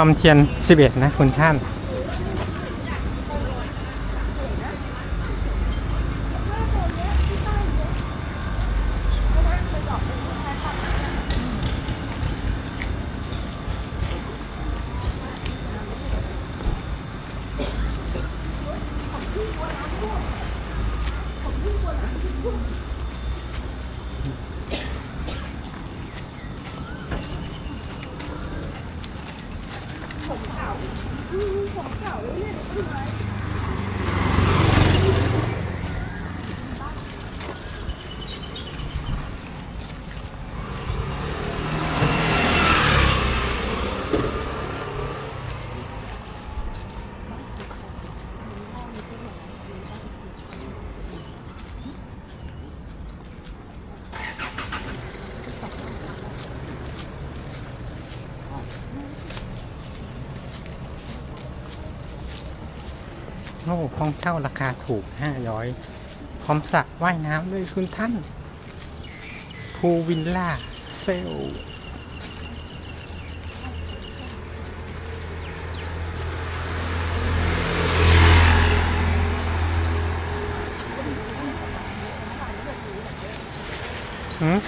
อมเทียน 11 นะคุณท่าน โอ้ห้องเช่าราคาถูก500พร้อมสระว่ายน้ำด้วยคุณท่านพูวิลล่าเซลหืม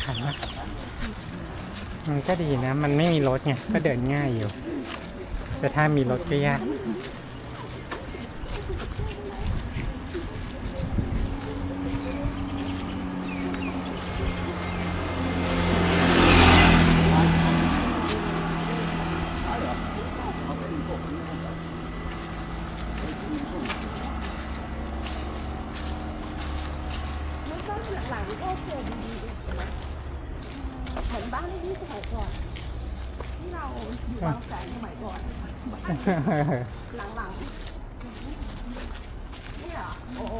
ขันมาก มันก็ดีนะ มันไม่มีรถไง ก็เดินง่ายอยู่ แต่ถ้ามีรถก็ยากหลังก็โอเคดีๆ เหมือนบ้านที่สมัยก่อนที่เราอยู่บางแสนสมัยก่อนหลังๆนี่เหรอโอ้โห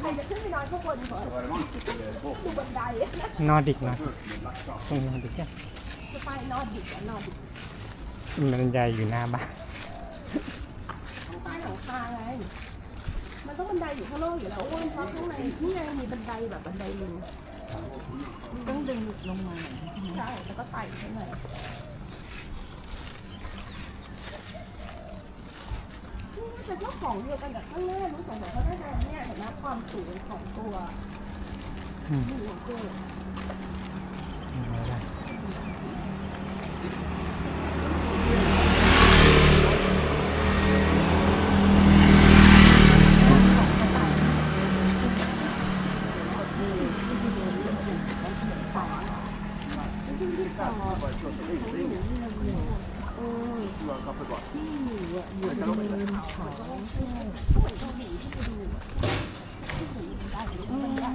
ใครจะขึ้นไปนอนข้างบนก่อนดูบันไดนอร์ดิกนะตรงนอร์ดิกอะจะไปนอนดิบอะนอนดิบมันใหญ่อยู่หน้าบ้านข้างใต้หลังคาไงมันต้องบันไดอยู่ข้างนอกอยู่แล้วอ้วนเพราะข้างในนี่ไงมีบันไดแบบบันไดลิง ต้องดึงลงมาใช่แล้วก็ไต่ขึ้นมานี่น่าจะเจ้าของเดียวกันกับข้างหน้ารู้สงสัยเขาได้แต่เนี่ยเห็นไหมความสูงของตัว อืมนี่ของตัวไม่ได้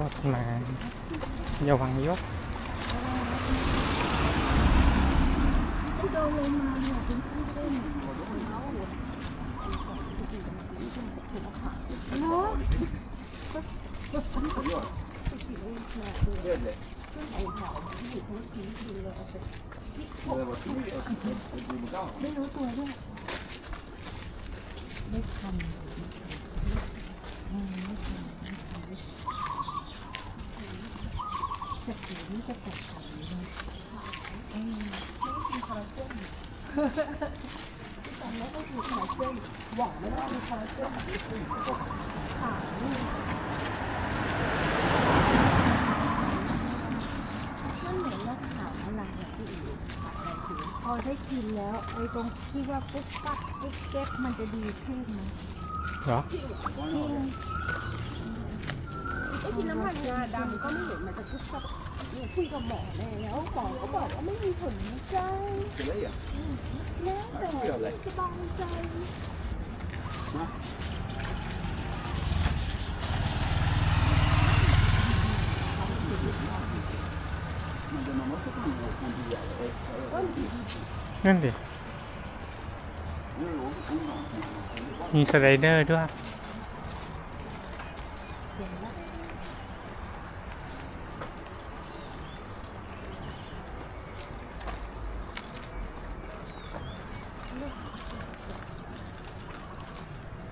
รถมาอย่าวังยก ไม่รู้ตัวด้วยไม่ทันอืมไม่ทันไม่ทันจะถือนี่จะแตกขาดเลยนะอืมตอนนี้ก็คือคาราเส้นหวังไม่ได้มีคาราเส้นขานี่มันเหมือนเราขาวอะไรอะพี่อิ๋วอะไรคื อพอได้กินแล้วไอ้ตรงที่ว่าปุ๊บปั๊บปุ๊บเก็บมันจะดีขึ้นนะเหรอจริงไอ้ที่น้ำมันงาดำก็ไม่เห็นมันจะคุกกับเนี่ยคุยกับหมอแล้วหมอก็บอกว่าไม่มีผลวิจัยแล้วแต่สบายใจ นั่นดิ มีสไลเดอร์ด้วย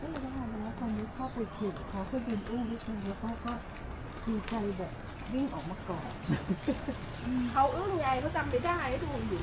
ก็เยว่านะตนนี้เข้าไปผิดเขาก็ยืนอู้งนิดนึงแล้วก็ดีใจแบบวิ่งออกมาก่อน เขาอึ้งยายเขาจำไม่ได้ดูอยู่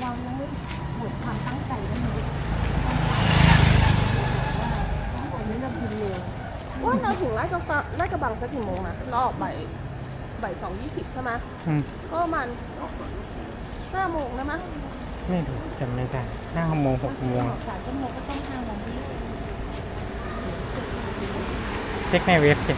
เรายังไม่หมดความตั้งใจแล้วมันอันนี้เรากินเลย ว่าเราถึงไร่กระบังไร่กระบังสักกี่โมงนะเราออกบ่ายบ่ายสองยี่สิบใช่ไหมอืมก็ประมาณห้าโมงนะมั้งไม่รู้จำไม่ได้ห้าโมงหกโมงสามชั่วโมงก็ต้องห้าโมงนี้เช็คในเว็บสิ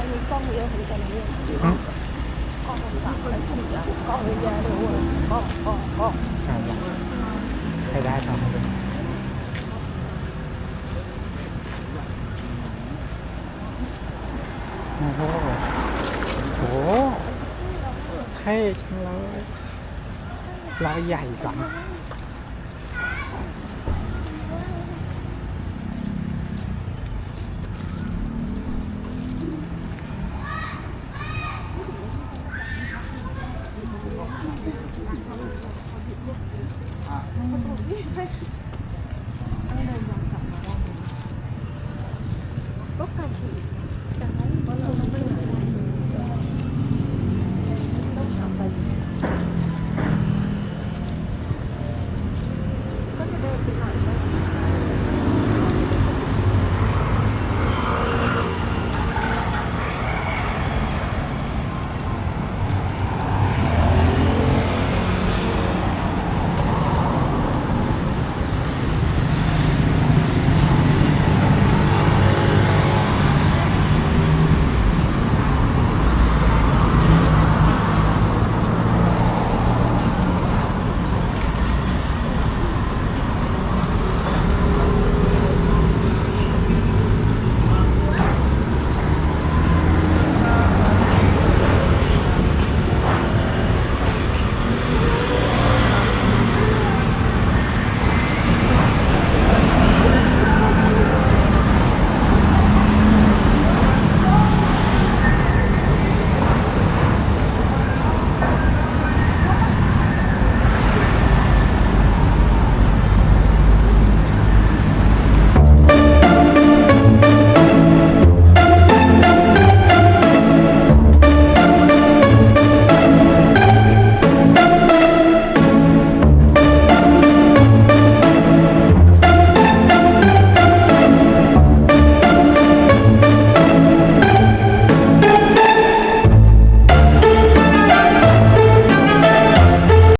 ซองนี้กล้องเยอะเหมือนกันเนี่ยกล้องสามอะไรสี่อะกล้องเยอะแยะเลยเว้ยกล้องกล้องกล้องเอาใครได้ต่อมาดูโอ้โหโอ้โหเท่จังเลยรอยใหญ่ก่อนก็กลับอีกแต่ว่าเราต้องไปไหนต้องกลับไป ก็จะเดินไปหน่อย